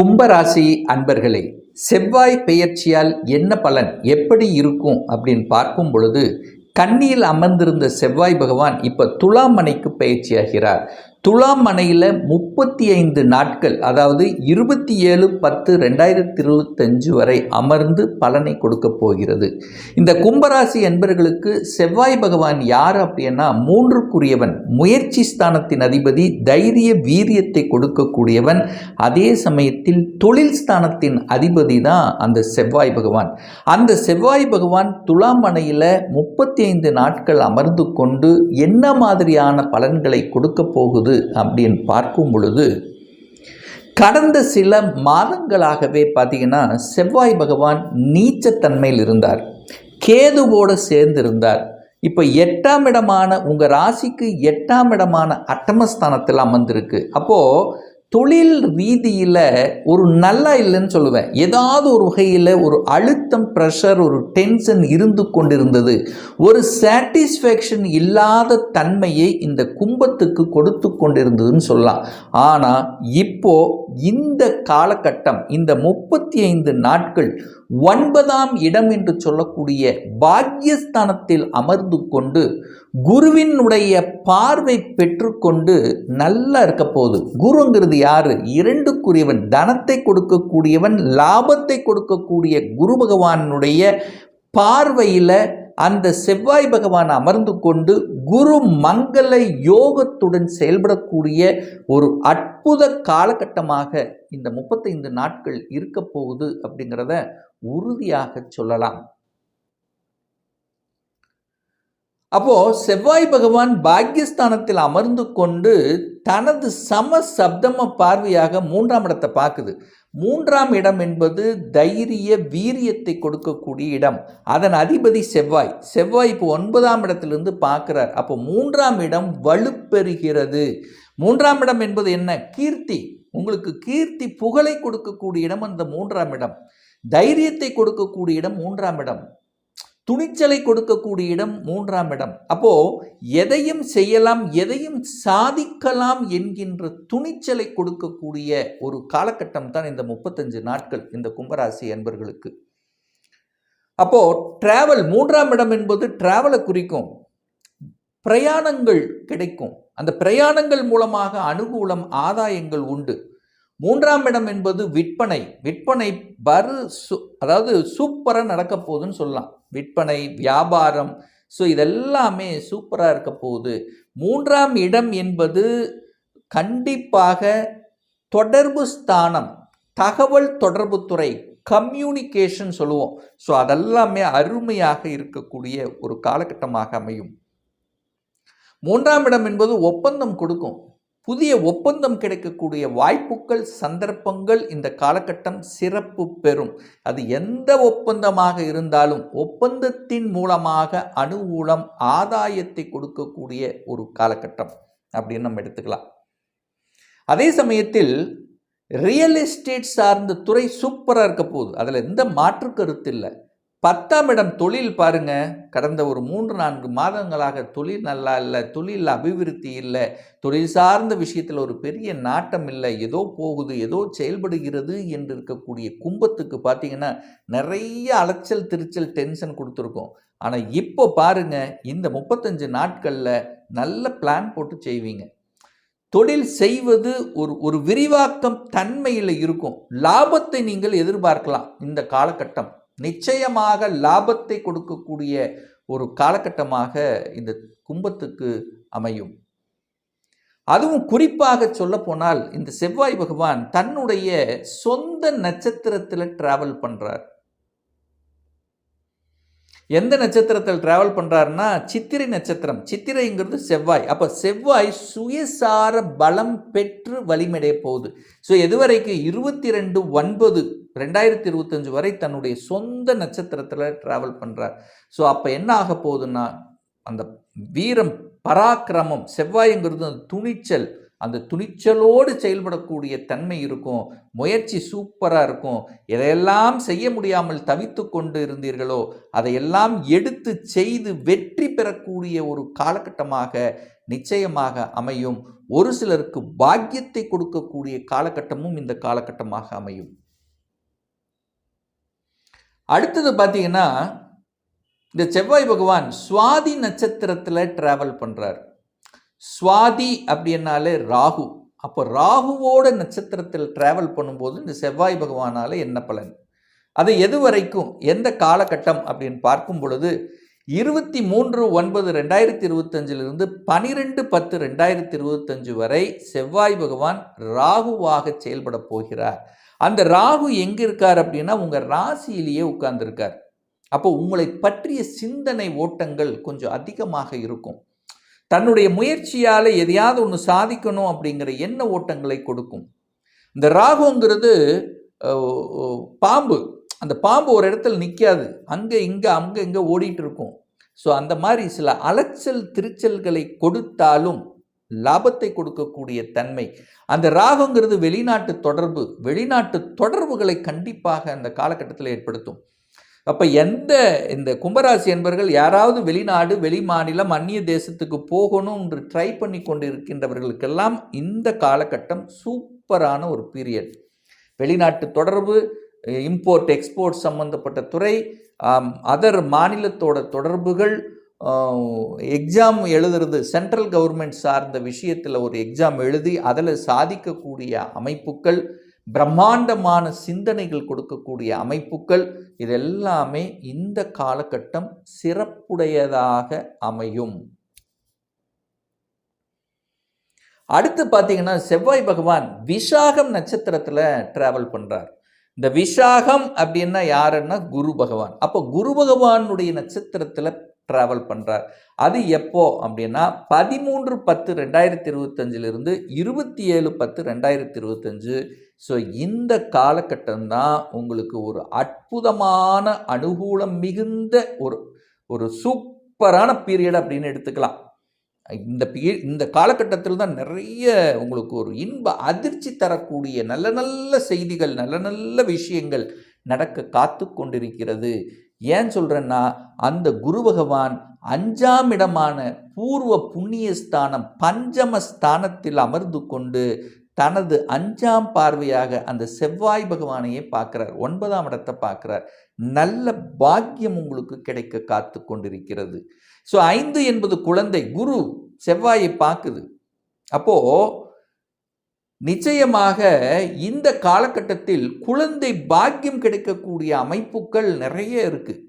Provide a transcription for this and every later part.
கும்பராசி அன்பர்களே செவ்வாய் பெயர்ச்சியால் என்ன பலன் எப்படி இருக்கும் அப்படின்னு பார்க்கும் பொழுது கண்ணியில் அமர்ந்திருந்த செவ்வாய் பகவான் இப்போ துலாம் மனைக்கு பயிற்சியாகிறார் துலாம் மனையில் முப்பத்தி ஐந்து நாட்கள் அதாவது இருபத்தி ஏழு பத்து ரெண்டாயிரத்தி இருபத்தஞ்சு வரை அமர்ந்து பலனை கொடுக்க போகிறது. இந்த கும்பராசி என்பர்களுக்கு செவ்வாய் பகவான் யார் அப்படின்னா மூன்றுக்குரியவன் முயற்சி ஸ்தானத்தின் அதிபதி தைரிய வீரியத்தை கொடுக்கக்கூடியவன் அதே சமயத்தில் தொழில் ஸ்தானத்தின் அதிபதி தான் அந்த செவ்வாய் பகவான். அந்த செவ்வாய் பகவான் துலாம் மனையில் முப்பத்தி ஐந்து நாட்கள் அமர்ந்து கொண்டு என்ன மாதிரியான பலன்களை கொடுக்க போகுது அப்படின்னு பார்க்கும் பொழுது கடந்த சில மாதங்களாகவே பார்த்தீங்கன்னா செவ்வாய் பகவான் நீச்சத்தன்மையில் இருந்தார். கேதுவோடு சேர்ந்திருந்தார். இப்போ எட்டாம் இடமான உங்கள் ராசிக்கு எட்டாம் இடமான அட்டமஸ்தானத்தில் அமர்ந்திருக்கு. அப்போது தொழில் ரீதியில் ஒரு நல்லா இல்லைன்னு சொல்லுவேன். ஏதாவது ஒரு வகையில் ஒரு அழுத்தம் ப்ரெஷர் ஒரு டென்ஷன் இருந்து கொண்டிருந்தது. ஒரு சாட்டிஸ்ஃபேக்ஷன் இல்லாத தன்மையை இந்த கும்பத்துக்கு கொடுத்து கொண்டிருந்ததுன்னு சொல்லலாம். ஆனால் இப்போ இந்த காலகட்டம் இந்த முப்பத்தி ஐந்து நாட்கள் ஒன்பதாம் இடம் என்று சொல்லக்கூடிய பாக்யஸ்தானத்தில் அமர்ந்து கொண்டு குருவினுடைய பார்வை பெற்றுக்கொண்டு நல்லா இருக்க போகுது. குருங்கிறது யாரு? இரண்டுக்குரியவன். தனத்தை கொடுக்கக்கூடியவன் லாபத்தை கொடுக்கக்கூடிய குரு பகவானுடைய பார்வையில் அந்த செவ்வாய் பகவான் அமர்ந்து கொண்டு குரு மங்கள யோகத்துடன் செயல்படக்கூடிய ஒரு அற்புத காலகட்டமாக இந்த முப்பத்தைந்து நாட்கள் இருக்க போகுது அப்படிங்கிறத உறுதியாக சொல்லலாம். அப்போ செவ்வாய் பகவான் பாக்கியஸ்தானத்தில் அமர்ந்து கொண்டு தனது சம சப்தம பார்வையாக மூன்றாம் இடத்தை பார்க்குது. மூன்றாம் இடம் என்பது தைரிய வீரியத்தை கொடுக்கக்கூடிய இடம். அதன் அதிபதி செவ்வாய். செவ்வாய் இப்போ ஒன்பதாம் இடத்திலிருந்து பார்க்குறார். அப்போ மூன்றாம் இடம் வலுப்பெறுகிறது. மூன்றாம் இடம் என்பது என்ன? கீர்த்தி. உங்களுக்கு கீர்த்தி புகழை கொடுக்கக்கூடிய இடம் அந்த மூன்றாம் இடம். தைரியத்தை கொடுக்கக்கூடிய இடம் மூன்றாம் இடம். துணிச்சலை கொடுக்கக்கூடிய இடம் மூன்றாம் இடம். அப்போ எதையும் செய்யலாம் எதையும் சாதிக்கலாம் என்கின்ற துணிச்சலை கொடுக்கக்கூடிய ஒரு காலகட்டம் தான் இந்த முப்பத்தஞ்சு நாட்கள் இந்த கும்பராசி என்பர்களுக்கு அப்போ டிராவல் மூன்றாம் இடம் என்பது டிராவலை குறிக்கும். பிரயாணங்கள் கிடைக்கும். அந்த பிரயாணங்கள் மூலமாக அனுகூலம் ஆதாயங்கள் உண்டு. மூன்றாம் இடம் என்பது விற்பனை. விற்பனை பரு சு அதாவது சூப்பராக நடக்க போகுதுன்னு சொல்லலாம். விற்பனை வியாபாரம் ஸோ இதெல்லாமே சூப்பராக இருக்க போகுது. மூன்றாம் இடம் என்பது கண்டிப்பாக தொடர்பு ஸ்தானம் தகவல் தொடர்புத்துறை கம்யூனிகேஷன் சொல்லுவோம். ஸோ அதெல்லாமே அருமையாக இருக்கக்கூடிய ஒரு காலகட்டமாக அமையும். மூன்றாம் இடம் என்பது ஒப்பந்தம் கொடுக்கும். புதிய ஒப்பந்தம் கிடைக்கக்கூடிய வாய்ப்புகள் சந்தர்ப்பங்கள் இந்த காலகட்டம் சிறப்பு பெறும். அது எந்த ஒப்பந்தமாக இருந்தாலும் ஒப்பந்தத்தின் மூலமாக அனுகூலம் ஆதாயத்தை கொடுக்கக்கூடிய ஒரு காலகட்டம் அப்படின்னு நம்ம எடுத்துக்கலாம். அதே சமயத்தில் ரியல் எஸ்டேட் சார்ந்த துறை சூப்பராக இருக்க போகுது. அதில் எந்த மாற்று கருத்து இல்லை. பத்தாம் இடம் தொழில் பாருங்க. கடந்த ஒரு மூன்று நான்கு மாதங்களாக தொழில் நல்லா இல்லை தொழில் அபிவிருத்தி இல்லை தொழில் சார்ந்த விஷயத்தில் ஒரு பெரிய நாட்டம் இல்லை ஏதோ போகுது ஏதோ செயல்படுகிறது என்று இருக்கக்கூடிய கும்பத்துக்கு பார்த்தீங்கன்னா நிறைய அலைச்சல் திருச்சல் டென்ஷன் கொடுத்துருக்கோம். ஆனால் இப்போ பாருங்க இந்த முப்பத்தஞ்சு நாட்களில் நல்ல பிளான் போட்டு செய்வீங்க. தொழில் செய்வது ஒரு ஒரு விரிவாக்கம் தன்மையில் இருக்கும். லாபத்தை நீங்கள் எதிர்பார்க்கலாம். இந்த காலகட்டம். நிச்சயமாக லாபத்தை கொடுக்கக்கூடிய ஒரு காலகட்டமாக இந்த கும்பத்துக்கு அமையும். அதுவும் குறிப்பாக சொல்ல போனால் இந்த செவ்வாய் பகவான் தன்னுடைய சொந்த நட்சத்திரத்தில் டிராவல் பண்ணுறார் எந்த நட்சத்திரத்தில் டிராவல் பண்ணுறாருன்னா சித்திரை நட்சத்திரம். சித்திரைங்கிறது செவ்வாய். அப்போ செவ்வாய் சுயசார பலம் பெற்று வலிமடைய போகுது. ஸோ எதுவரைக்கும் இருபத்தி ரெண்டு ஒன்பது ரெண்டாயிரத்தி இருபத்தஞ்சு வரை தன்னுடைய சொந்த நட்சத்திரத்தில் ட்ராவல் பண்ணுறார் ஸோ அப்போ என்ன ஆக போகுதுன்னா அந்த வீரம் பராக்கிரமம் செவ்வாய்ங்கிறது அந்த துணிச்சல் அந்த துணிச்சலோடு செயல்படக்கூடிய தன்மை இருக்கும். முயற்சி சூப்பராக இருக்கும். எதையெல்லாம் செய்ய முடியாமல் தவித்து கொண்டு இருந்தீர்களோ அதையெல்லாம் எடுத்து செய்து வெற்றி பெறக்கூடிய ஒரு காலகட்டமாக நிச்சயமாக அமையும். ஒரு சிலருக்கு பாக்கியத்தை கொடுக்கக்கூடிய காலகட்டமும் இந்த காலகட்டமாக அமையும். அடுத்தது பார்த்தீங்கன்னா இந்த செவ்வாய் பகவான் சுவாதி நட்சத்திரத்தில் ட்ராவல் பண்ணுறார் சுவாதி அப்படின்னாலே ராகு. அப்போ ராகுவோட நட்சத்திரத்தில் ட்ராவல் பண்ணும்போது இந்த செவ்வாய் பகவானால் என்ன பலன்? அது எது வரைக்கும் எந்த காலகட்டம் அப்படின்னு பார்க்கும் பொழுது இருபத்தி மூன்று ஒன்பது ரெண்டாயிரத்தி இருபத்தஞ்சிலிருந்து பனிரெண்டு பத்து ரெண்டாயிரத்தி இருபத்தஞ்சு வரை செவ்வாய் பகவான் ராகுவாக செயல்பட போகிறார். அந்த ராகு எங்கே இருக்கார் அப்படின்னா உங்கள் ராசியிலேயே உட்கார்ந்துருக்கார். அப்போ உங்களை பற்றிய சிந்தனை ஓட்டங்கள் கொஞ்சம் அதிகமாக இருக்கும். தன்னுடைய முயற்சியால் எதையாவது ஒன்று சாதிக்கணும் அப்படிங்கிற எண்ண ஓட்டங்களை கொடுக்கும். இந்த ராகுங்கிறது பாம்பு. அந்த பாம்பு ஒரு இடத்துல நிற்காது அங்கே இங்கே அங்கே இங்கே ஓடிட்டு இருக்கும். ஸோ அந்த மாதிரி சில அலைச்சல் திருச்சல்களை கொடுத்தாலும் லாபத்தை கொடுக்கக்கூடிய தன்மை. அந்த ராகுங்கிறது வெளிநாட்டு தொடர்பு வெளிநாட்டு தொடர்புகளை கண்டிப்பாக அந்த காலகட்டத்தில் ஏற்படுத்தும். அப்போ எந்த இந்த கும்பராசி என்பவர்கள் யாராவது வெளிநாடு வெளி மாநிலம் அந்நிய தேசத்துக்கு போகணும் என்று ட்ரை பண்ணி கொண்டு இருக்கின்றவர்களுக்கெல்லாம் இந்த காலகட்டம் சூப்பரான ஒரு பீரியட் வெளிநாட்டு தொடர்பு இம்போர்ட் எக்ஸ்போர்ட் சம்மந்தப்பட்ட துறை அதர் மாநிலத்தோட தொடர்புகள் எக்ஸாம் எழுதுறது சென்ட்ரல் கவர்மெண்ட் சார்ந்த விஷயத்தில் ஒரு எக்ஸாம் எழுதி அதில் சாதிக்கக்கூடிய அமைப்புகள் பிரம்மாண்டமான சிந்தனைகள் கொடுக்கக்கூடிய அமைப்புகள் இதெல்லாமே இந்த காலகட்டம் சிறப்புடையதாக அமையும். அடுத்து பார்த்தீங்கன்னா செவ்வாய் பகவான் விசாகம் நட்சத்திரத்தில் டிராவல் பண்ணுறார் இந்த விசாகம் அப்படின்னா யாருன்னா குரு பகவான். அப்போ குரு பகவானுடைய நட்சத்திரத்தில் ட்ராவல் பண்ணுறார் அது எப்போ அப்படின்னா பதிமூன்று பத்து ரெண்டாயிரத்தி இருபத்தஞ்சிலிருந்து இருபத்தி ஏழு பத்து ரெண்டாயிரத்தி இருபத்தஞ்சு ஸோ இந்த காலகட்டம் தான் உங்களுக்கு ஒரு அற்புதமான அனுகூலம் மிகுந்த ஒரு ஒரு சூப்பரான பீரியட் அப்படின்னு எடுத்துக்கலாம். இந்த பீ இந்த காலகட்டத்தில் தான் நிறைய உங்களுக்கு ஒரு இன்ப அதிர்ச்சி தரக்கூடிய நல்ல நல்ல செய்திகள் நல்ல நல்ல விஷயங்கள் நடக்க காத்து கொண்டிருக்கிறது ஏன் சொல்கிறேன்னா அந்த குரு பகவான் அஞ்சாம் இடமான பூர்வ புண்ணியஸ்தானம் பஞ்சம ஸ்தானத்தில் அமர்ந்து கொண்டு தனது அஞ்சாம் பார்வையாக அந்த செவ்வாய் பகவானையே பார்க்குறார். ஒன்பதாம் இடத்தை பார்க்குறார். நல்ல பாக்கியம் உங்களுக்கு கிடைக்க காத்து கொண்டிருக்கிறது. ஸோ ஐந்து என்பது குழந்தை குரு செவ்வாயை பார்க்குது. அப்போது நிச்சயமாக இந்த காலகட்டத்தில் குழந்தை பாக்கியம் கிடைக்கக்கூடிய அமைப்புகள் நிறைய இருக்குது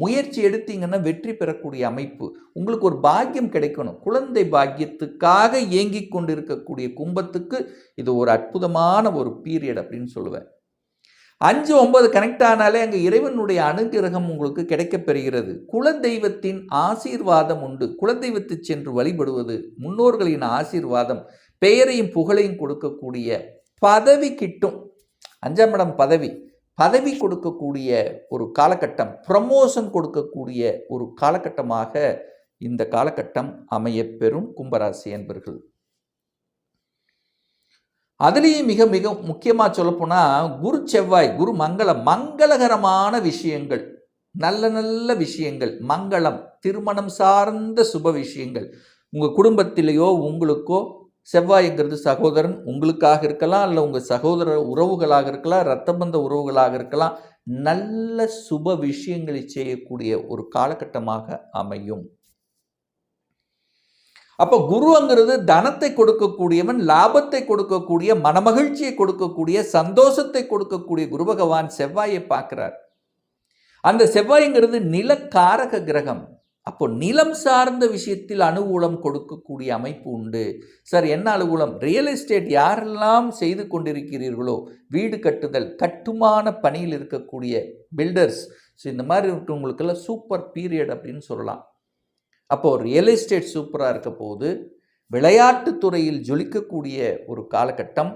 முயற்சி எடுத்தீங்கன்னா வெற்றி பெறக்கூடிய அமைப்பு. உங்களுக்கு ஒரு பாக்கியம் கிடைக்கணும். குழந்தை பாக்கியத்துக்காக இயங்கி கொண்டிருக்கக்கூடிய கும்பத்துக்கு இது ஒரு அற்புதமான ஒரு பீரியட் அப்படின்னு சொல்லுவேன். அஞ்சு ஒன்பது கனெக்ட் ஆனாலே அங்கே இறைவனுடைய அனுகிரகம் உங்களுக்கு கிடைக்கப்பெறுகிறது குலதெய்வத்தின் ஆசீர்வாதம் உண்டு. குலதெய்வத்தை சென்று வழிபடுவது முன்னோர்களின் ஆசீர்வாதம். பெயரையும் புகழையும் கொடுக்கக்கூடிய பதவி கிட்டும் அஞ்சாம் இடம் பதவி பதவி கொடுக்கக்கூடிய ஒரு காலகட்டம் ப்ரமோஷன் கொடுக்கக்கூடிய ஒரு காலகட்டமாக இந்த காலகட்டம் அமையப்பெறும் கும்பராசி என்பர்கள். அதுலேயும் மிக மிக முக்கியமாக சொல்லப்போனால் குரு செவ்வாய் குரு மங்கள மங்களகரமான விஷயங்கள் நல்ல நல்ல விஷயங்கள் மங்களம் திருமணம் சார்ந்த சுப விஷயங்கள் உங்கள் குடும்பத்திலேயோ உங்களுக்கோ செவ்வாய்ங்கிறது சகோதரன் உங்களுக்காக இருக்கலாம் இல்லை உங்கள் சகோதர உறவுகளாக இருக்கலாம் இரத்தபந்த உறவுகளாக இருக்கலாம் நல்ல சுப விஷயங்களை செய்யக்கூடிய ஒரு காலகட்டமாக அமையும். அப்போ குருங்கிறது தனத்தை கொடுக்கக்கூடியவன் லாபத்தை கொடுக்கக்கூடிய மனமகிழ்ச்சியை கொடுக்கக்கூடிய சந்தோஷத்தை கொடுக்கக்கூடிய குரு பகவான் செவ்வாயை பார்க்கிறார். அந்த செவ்வாய்ங்கிறது நிலக்காரக கிரகம். அப்போ நிலம் சார்ந்த விஷயத்தில் அனுகூலம் கொடுக்கக்கூடிய அமைப்பு உண்டு. சார் என்ன அனுகூலம்? ரியல் எஸ்டேட் யாரெல்லாம் செய்து கொண்டிருக்கிறீர்களோ வீடு கட்டுதல் கட்டுமான பணியில் இருக்கக்கூடிய பில்டர்ஸ் ஸோ இந்த மாதிரி இருக்கிறவங்களுக்கெல்லாம் சூப்பர் பீரியட் அப்படின்னு சொல்லலாம். அப்போது ரியல் எஸ்டேட் சூப்பராக இருக்க போது விளையாட்டுத்துறையில் ஜொலிக்கக்கூடிய ஒரு காலகட்டம்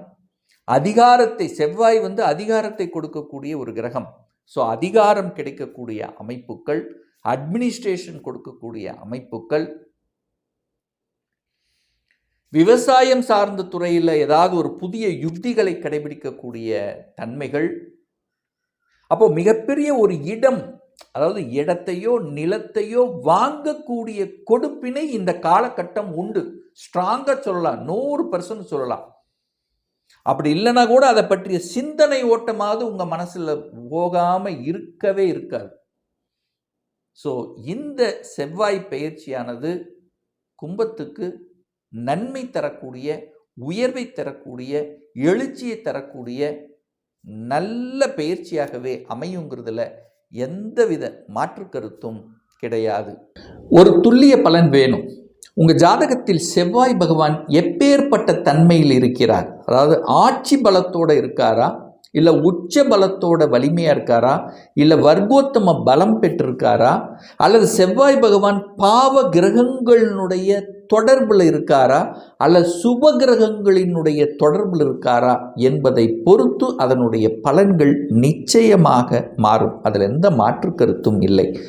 அதிகாரத்தை செவ்வாய் வந்து அதிகாரத்தை கொடுக்கக்கூடிய ஒரு கிரகம். ஸோ அதிகாரம் கிடைக்கக்கூடிய அமைப்புகள் அட்மினிஸ்ட்ரேஷன் கொடுக்கக்கூடிய அமைப்புகள். விவசாயம் சார்ந்த துறையில் ஏதாவது ஒரு புதிய யுக்திகளை கடைபிடிக்கக்கூடிய தன்மைகள். அப்போ மிகப்பெரிய ஒரு இடம் அதாவது இடத்தையோ நிலத்தையோ வாங்கக்கூடிய கொடுப்பினை இந்த காலகட்டம் உண்டு. ஸ்ட்ராங்காக சொல்லலாம் நூறு பர்சன்ட் சொல்லலாம். அப்படி இல்லைன்னா கூட அதை பற்றிய சிந்தனை ஓட்டமாவது உங்கள் மனசில் போகாமல் இருக்கவே இருக்காது. ஸோ இந்த செவ்வாய் பயிற்சியானது கும்பத்துக்கு நன்மை தரக்கூடிய உயர்வை தரக்கூடிய எழுச்சியை தரக்கூடிய நல்ல பயிற்சியாகவே அமையுங்கிறதுல எந்தவித மாற்று கருத்தும் கிடையாது. ஒரு துல்லிய பலன் வேணும். உங்கள் ஜாதகத்தில் செவ்வாய் பகவான் எப்பேற்பட்ட தன்மையில் இருக்கிறார்? அதாவது ஆட்சி பலத்தோடு இருக்காரா? இல்லை உச்ச பலத்தோட வலிமையாக இருக்காரா? இல்லை வர்க்கோத்தம பலம் பெற்றிருக்காரா? அல்லது செவ்வாய் பகவான் பாவ கிரகங்களினுடைய தொடர்பில் இருக்காரா? அல்லது சுப கிரகங்களினுடைய தொடர்பில் இருக்காரா என்பதை பொறுத்து அதனுடைய பலன்கள் நிச்சயமாக மாறும். அதில் எந்த மாற்று கருத்தும் இல்லை.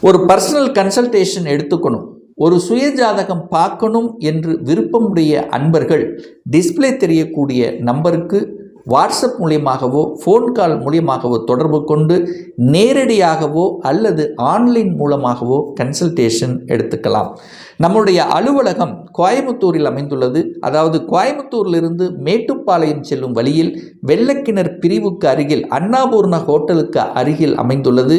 ஒரு பர்சனல் கன்சல்டேஷன் எடுத்துக்கணும். ஒரு சுயஜாதகம் பார்க்கணும் என்று விருப்பமுடைய அன்பர்கள் டிஸ்ப்ளே தெரியக்கூடிய நம்பருக்கு வாட்ஸ்அப் மூலியமாகவோ ஃபோன் கால் மூலியமாகவோ தொடர்பு கொண்டு நேரடியாகவோ அல்லது ஆன்லைன் மூலமாகவோ கன்சல்டேஷன் எடுத்துக்கலாம். நம்முடைய அலுவலகம் கோயம்புத்தூரில் அமைந்துள்ளது. அதாவது கோயம்புத்தூரிலிருந்து மேட்டுப்பாளையம் செல்லும் வழியில் வெள்ளக்கிணர் பிரிவுக்கு அருகில் அண்ணாபூர்ண ஹோட்டலுக்கு அருகில் அமைந்துள்ளது.